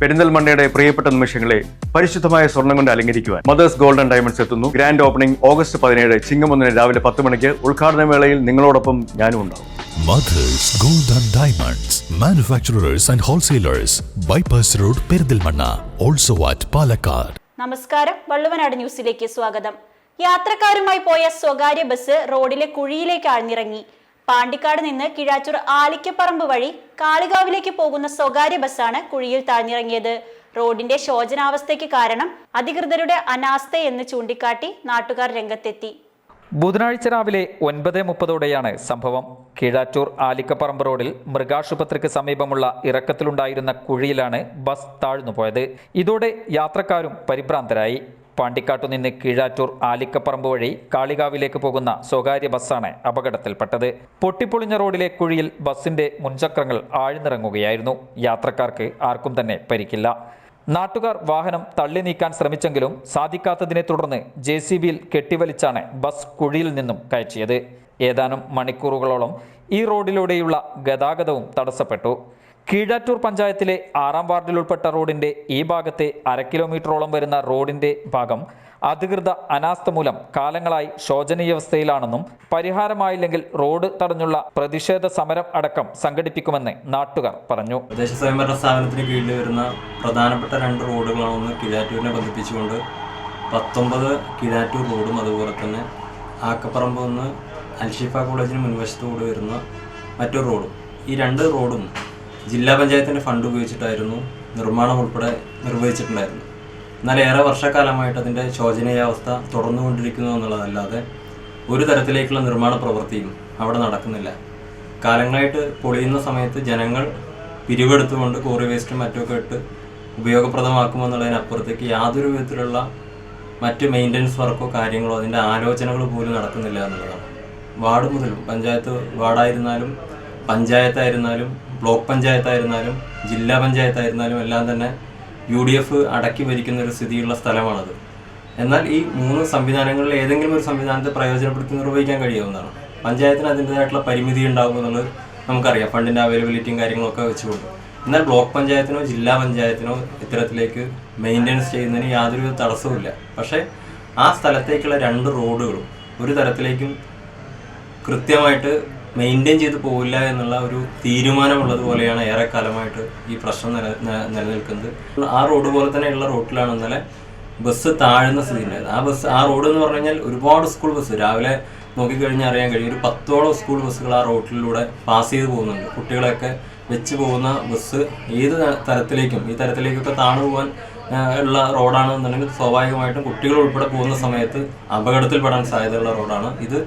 പെരിന്തൽമണ്ണയുടെ പ്രിയപ്പെട്ട നിമിഷങ്ങളെ പരിശുദ്ധമായ സ്വർണം കൊണ്ട് അലങ്കരിക്കുവാൻ മദേഴ്സ് ഗോൾഡൻ ഡയമണ്ട്സ് എത്തുന്നു. ഗ്രാൻഡ് ഓപ്പണിംഗ് ഓഗസ്റ്റ് പതിനേഴ് ചിങ്ങമൊന്നിന് രാവിലെ പത്ത് മണിക്ക് ഉദ്ഘാടന വേളയിൽ നിങ്ങളോടൊപ്പം ഞാനും ഉണ്ടാവും. Mother's Golden Diamonds manufacturers and wholesalers wholesalers, road Perinthalmanna also at Palakkad. നമസ്കാരം വള്ളുവനാട് ന്യൂസിലേക്ക് സ്വാഗതം. യാത്രക്കാരുമായി പോയ സ്വകാര്യ ബസ് റോഡിലെ കുഴിയിലേക്ക് ആഴ്ന്നിറങ്ങി. പാണ്ടിക്കാട് നിന്ന് കിഴാച്ചൂർ ആലിക്കപ്പറമ്പ് വഴി കാളികാവിലേക്ക് പോകുന്ന സ്വകാര്യ ബസ്സാണ് കുഴിയിൽ താഴ്ന്നിറങ്ങിയത്. റോഡിന്റെ ശോചനാവസ്ഥയ്ക്ക് കാരണം അധികൃതരുടെ അനാസ്ഥ എന്ന് ചൂണ്ടിക്കാട്ടി നാട്ടുകാർ രംഗത്തെത്തി. ബുധനാഴ്ച രാവിലെ ഒൻപത് മുപ്പതോടെയാണ് സംഭവം. കീഴാറ്റൂർ ആലിക്കപ്പറമ്പ് റോഡിൽ മൃഗാശുപത്രിക്ക് സമീപമുള്ള ഇറക്കത്തിലുണ്ടായിരുന്ന കുഴിയിലാണ് ബസ് താഴ്ന്നുപോയത്. ഇതോടെ യാത്രക്കാരും പരിഭ്രാന്തരായി. പാണ്ടിക്കാട്ടു നിന്ന് കീഴാറ്റൂർ ആലിക്കപ്പറമ്പ് വഴി കാളികാവിലേക്ക് പോകുന്ന സ്വകാര്യ ബസ്സാണ് അപകടത്തിൽപ്പെട്ടത്. പൊട്ടിപ്പൊളിഞ്ഞ റോഡിലെ കുഴിയിൽ ബസിന്റെ മുൻചക്രങ്ങൾ ആഴ്ന്നിറങ്ങുകയായിരുന്നു. യാത്രക്കാർക്ക് ആർക്കും തന്നെ പരിക്കില്ല. നാട്ടുകാർ വാഹനം തള്ളി നീക്കാൻ ശ്രമിച്ചെങ്കിലും സാധിക്കാത്തതിനെ തുടർന്ന് ജെ സി ബിയിൽ കെട്ടിവലിച്ചാണ് ബസ് കുഴിയിൽ നിന്നും കയറ്റിയത്. ഏതാനും മണിക്കൂറുകളോളം ഈ റോഡിലൂടെയുള്ള ഗതാഗതവും തടസ്സപ്പെട്ടു. കീഴാറ്റൂർ പഞ്ചായത്തിലെ ആറാം വാർഡിൽ ഉൾപ്പെട്ട റോഡിന്റെ ഈ ഭാഗത്തെ അര കിലോമീറ്ററോളം വരുന്ന റോഡിന്റെ ഭാഗം അധികൃത അനാസ്ഥ മൂലം കാലങ്ങളായി ശോചനീയാവസ്ഥയിലാണെന്നും പരിഹാരമായില്ലെങ്കിൽ റോഡ് തടഞ്ഞുള്ള പ്രതിഷേധ സമരം അടക്കം സംഘടിപ്പിക്കുമെന്ന് നാട്ടുകാർ പറഞ്ഞു. പ്രദേശ സ്വയംഭരണ സ്ഥാപനത്തിന് കീഴിൽ വരുന്ന പ്രധാനപ്പെട്ട രണ്ട് റോഡുകളാണ് ഒന്ന് കിഴാറ്റൂരിനെ ബന്ധിപ്പിച്ചുകൊണ്ട് പത്തൊമ്പത് കിഴാറ്റൂർ റോഡും അതുപോലെ തന്നെ ആക്കപ്പറമ്പ് നിന്ന് അൽഷിഫ കോളേജിന് മുൻവശത്തുകൂടി വരുന്ന മറ്റൊരു റോഡും. ഈ രണ്ട് റോഡും ജില്ലാ പഞ്ചായത്തിന്റെ ഫണ്ട് ഉപയോഗിച്ചിട്ടായിരുന്നു നിർമ്മാണം ഉൾപ്പെടെ നിർവഹിച്ചിട്ടുണ്ടായിരുന്നു എന്നാൽ ഏറെ വർഷക്കാലമായിട്ട് അതിന്റെ ശോചനീയാവസ്ഥ തുടർന്നുകൊണ്ടിരിക്കുന്നു എന്നുള്ളതല്ലാതെ ഒരു തരത്തിലേക്കുള്ള നിർമ്മാണ പ്രവൃത്തിയും അവിടെ നടക്കുന്നില്ല. കാലങ്ങളായിട്ട് പൊളിയുന്ന സമയത്ത് ജനങ്ങൾ പിരിവെടുത്തുകൊണ്ട് കോറി വേസ്റ്റും മറ്റുമൊക്കെ ഇട്ട് ഉപയോഗപ്രദമാക്കുമെന്നുള്ളതിനപ്പുറത്തേക്ക് യാതൊരു വിധത്തിലുള്ള മറ്റ് മെയിന്റനൻസ് വർക്കോ കാര്യങ്ങളോ അതിന്റെ ആലോചനകൾ പോലും നടക്കുന്നില്ല എന്നുള്ളതാണ്. വാർഡ് മുതലും പഞ്ചായത്ത് വാർഡായിരുന്നാലും പഞ്ചായത്തായിരുന്നാലും ബ്ലോക്ക് പഞ്ചായത്തായിരുന്നാലും ജില്ലാ പഞ്ചായത്തായിരുന്നാലും എല്ലാം തന്നെ യു ഡി എഫ് അടക്കി ഭരിക്കുന്ന ഒരു സ്ഥിതിയുള്ള സ്ഥലമാണത്. എന്നാൽ ഈ മൂന്ന് സംവിധാനങ്ങളിൽ ഏതെങ്കിലും ഒരു സംവിധാനത്തെ പ്രയോജനപ്പെടുത്തി നിർവഹിക്കാൻ കഴിയാവുന്നതാണ്. പഞ്ചായത്തിന് അതിന്റെതായിട്ടുള്ള പരിമിതി ഉണ്ടാകും എന്നുള്ളത് നമുക്കറിയാം. ഫണ്ടിന്റെ അവൈലബിലിറ്റിയും കാര്യങ്ങളൊക്കെ വെച്ചുകൊണ്ട്. എന്നാൽ ബ്ലോക്ക് പഞ്ചായത്തിനോ ജില്ലാ പഞ്ചായത്തിനോ ഇത്തരത്തിലേക്ക് മെയിന്റെനൻസ് ചെയ്യുന്നതിന് യാതൊരു തടസ്സവുമില്ല. പക്ഷേ ആ സ്ഥലത്തേക്കുള്ള രണ്ട് റോഡുകളും ഒരു തരത്തിലേക്കും കൃത്യമായിട്ട് മെയിന്റെയിൻ ചെയ്ത് പോവില്ല എന്നുള്ള ഒരു തീരുമാനമുള്ളത് പോലെയാണ് ഏറെക്കാലമായിട്ട് ഈ പ്രശ്നം നില നിലനിൽക്കുന്നത്. ആ റോഡ് പോലെ തന്നെ ഉള്ള റോഡിലാണ് ഇന്നലെ ബസ് താഴ്ന്ന സ്ഥിതി ഉണ്ടായത്. ആ ബസ് ആ റോഡ് എന്ന് പറഞ്ഞു കഴിഞ്ഞാൽ ഒരുപാട് സ്കൂൾ ബസ് രാവിലെ നോക്കിക്കഴിഞ്ഞാൽ അറിയാൻ കഴിയും. ഒരു പത്തോളം സ്കൂൾ ബസ്സുകൾ ആ റോഡിലൂടെ പാസ് ചെയ്ത് പോകുന്നുണ്ട്. കുട്ടികളെയൊക്കെ വെച്ച് പോകുന്ന ബസ് ഏത് തരത്തിലേക്കും ഈ തരത്തിലേക്കൊക്കെ താണു പോകാൻ ഉള്ള റോഡാണെന്നുണ്ടെങ്കിൽ സ്വാഭാവികമായിട്ടും കുട്ടികൾ ഉൾപ്പെടെ പോകുന്ന സമയത്ത് അപകടത്തിൽപ്പെടാൻ സാധ്യതയുള്ള റോഡാണ്. ഇത്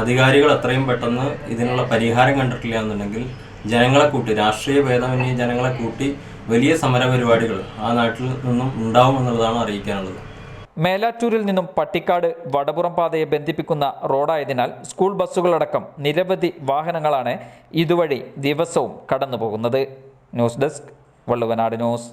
അധികാരികൾ അത്രയും പെട്ടെന്ന് ഇതിനുള്ള പരിഹാരം കണ്ടിട്ടില്ല എന്നുണ്ടെങ്കിൽ ജനങ്ങളെ കൂട്ടി രാഷ്ട്രീയ ഭേദമന്യേ ജനങ്ങളെ കൂട്ടി വലിയ സമര പരിപാടികൾ ആ നാട്ടിൽ നിന്നും ഉണ്ടാവും എന്നുള്ളതാണ് അറിയിക്കാനുള്ളത്. മേലാറ്റൂരിൽ നിന്നും പട്ടിക്കാട് വടപുറം പാതയെ ബന്ധിപ്പിക്കുന്ന റോഡായതിനാൽ സ്കൂൾ ബസ്സുകളടക്കം നിരവധി വാഹനങ്ങളാണ് ഇതുവഴി ദിവസവും കടന്നുപോകുന്നത്. News desk Valluvanad news.